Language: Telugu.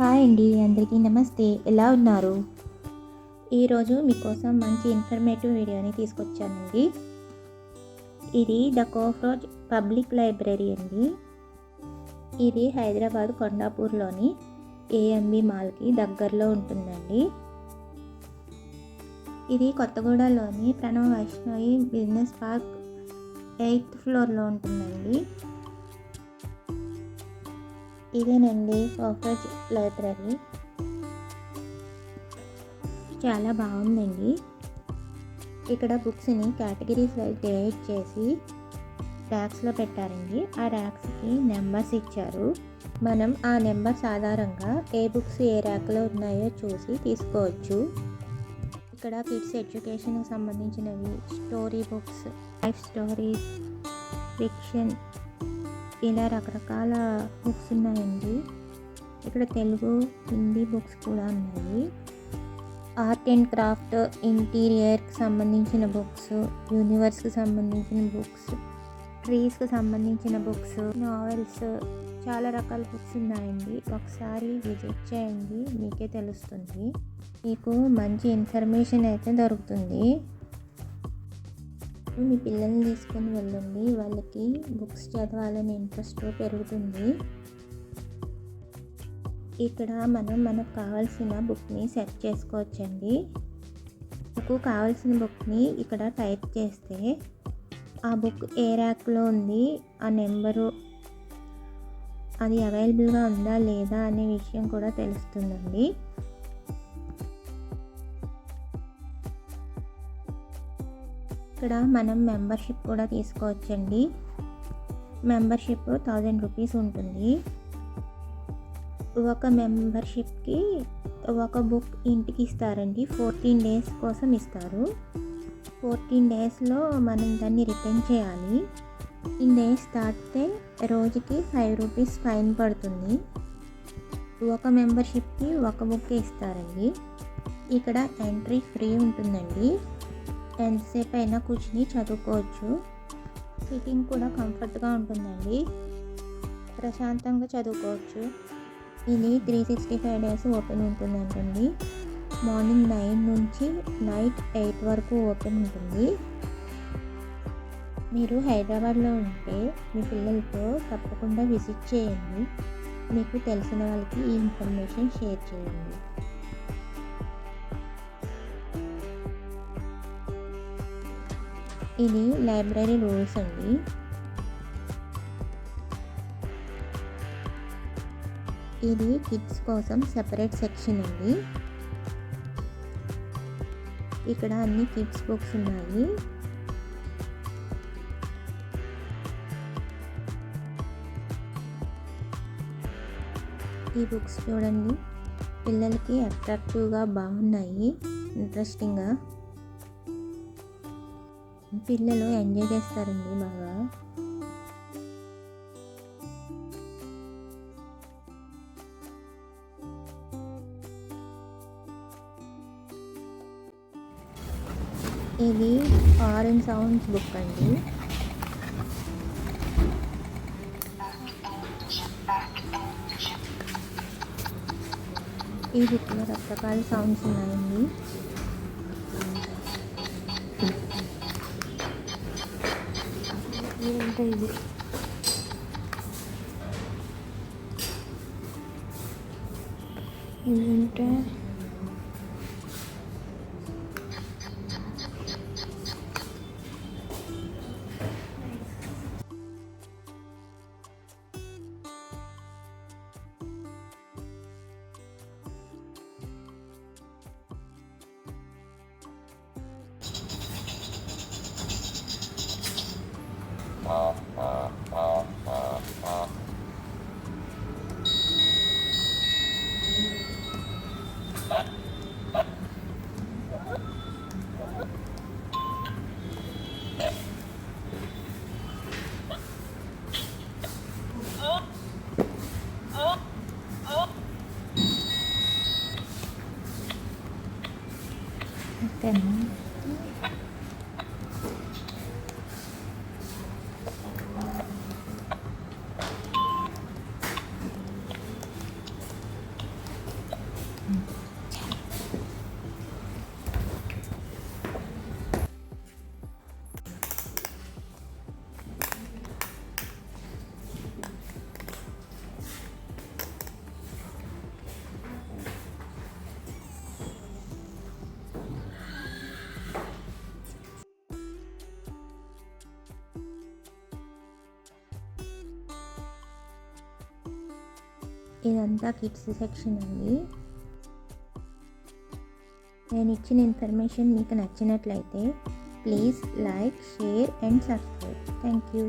హాయ్ అండి అందరికీ నమస్తే. ఎలా ఉన్నారు? ఈరోజు మీకోసం మంచి ఇన్ఫర్మేటివ్ వీడియోని తీసుకొచ్చానండి. ఇది ద కోఫ్రోజ్ పబ్లిక్ లైబ్రరీ అండి. ఇది హైదరాబాద్ కొండాపూర్లోని ఏఎంబి మాల్కి దగ్గరలో ఉంటుందండి. ఇది కొత్తగూడలోని Pranav Vaishnavi business park eighth ఫ్లోర్లో ఉంటుందండి. ఇదేనండి కోఫ్రోజ్ లైబ్రరీ. చాలా బాగుందండి. ఇక్కడ బుక్స్ని కేటగిరీస్ వైజ్ డివైడ్ చేసి ర్యాక్స్లో పెట్టారండి. ఆ ర్యాక్స్కి నెంబర్స్ ఇచ్చారు. మనం ఆ నెంబర్స్ ఆధారంగా ఏ బుక్స్ ఏ ర్యాక్లో ఉన్నాయో చూసి తీసుకోవచ్చు. ఇక్కడ కిడ్స్ ఎడ్యుకేషన్కి సంబంధించినవి story books life stories fiction ఇలా రకరకాల బుక్స్ ఉన్నాయండి. ఇక్కడ తెలుగు హిందీ బుక్స్ కూడా ఉన్నాయి. ఆర్ట్ అండ్ క్రాఫ్ట్ ఇంటీరియర్కి సంబంధించిన బుక్స్ యూనివర్స్కి సంబంధించిన బుక్స్ ట్రీస్కి సంబంధించిన బుక్స్ నావెల్స్ చాలా రకాల బుక్స్ ఉన్నాయండి. ఒకసారి విజిట్ చేయండి మీకే తెలుస్తుంది. మీకు మంచి ఇన్ఫర్మేషన్ అయితే దొరుకుతుంది. మీ పిల్లల్ని తీసుకొని వెళ్ళండి. వాళ్ళకి బుక్స్ చదవాలని ఇంట్రెస్ట్ పెరుగుతుంది. ఇక్కడ మనం మనకు కావాల్సిన బుక్ని సెట్ చేసుకోవచ్చండి. మీకు కావాల్సిన బుక్ని ఇక్కడ టైప్ చేస్తే ఆ బుక్ ఏ ర్యాక్లో ఉంది ఆ నెంబరు అది అవైలబుల్గా ఉందా లేదా అనే విషయం కూడా తెలుస్తుందండి. ఇక్కడ మనం మెంబర్షిప్ కూడా తీసుకోవచ్చండి. మెంబర్షిప్ థౌజండ్ రూపీస్ ఉంటుంది. ఒక మెంబర్షిప్కి ఒక బుక్ ఇంటికి ఇస్తారండి. ఫోర్టీన్ డేస్ కోసం ఇస్తారు. ఫోర్టీన్ డేస్లో మనం దాన్ని రిటర్న్ చేయాలి. ఫిఫ్టీన్ డేస్ దాటితే రోజుకి ఫైవ్ రూపీస్ ఫైన్ పడుతుంది. ఒక మెంబర్షిప్కి ఒక బుక్ ఇస్తారండి. ఇక్కడ ఎంట్రీ ఫ్రీ ఉంటుందండి. ఎంతసేపు అయినా కూర్చుని చదువుకోవచ్చు. సిట్టింగ్ కూడా కంఫర్ట్గా ఉంటుందండి. ప్రశాంతంగా చదువుకోవచ్చు. ఇది three sixty five days open ఉంటుందంటండి. Morning nine నుంచి నైట్ ఎయిట్ వరకు ఓపెన్ ఉంటుంది. మీరు హైదరాబాద్లో ఉంటే మీ పిల్లలతో తప్పకుండా విజిట్ చేయండి. మీకు తెలిసిన వాళ్ళకి ఈ ఇన్ఫర్మేషన్ షేర్ చేయండి. ఇది లైబ్రరీ రూల్స్ అండి. ఇది కిడ్స్ కోసం సెపరేట్ సెక్షన్ అండి. ఇక్కడ అన్ని కిడ్స్ బుక్స్ ఉన్నాయి. ఈ బుక్స్ చూడండి. పిల్లలకి అట్రాక్టివ్గా బాగున్నాయి. ఇంట్రెస్టింగ్గా పిల్లలు ఎంజాయ్ చేస్తారండి బాగా. ఇది ఆరెంజ్ సౌండ్స్ బుక్ అండి. ఈ బుక్లో రకరకాల సౌండ్స్ ఉన్నాయండి. ఇదంతా ఇది でも ఇదంతా కిడ్స్ సెక్షన్ అండి. నేను ఇచ్చిన ఇన్ఫర్మేషన్ మీకు నచ్చినట్లయితే please like share and subscribe. Thank you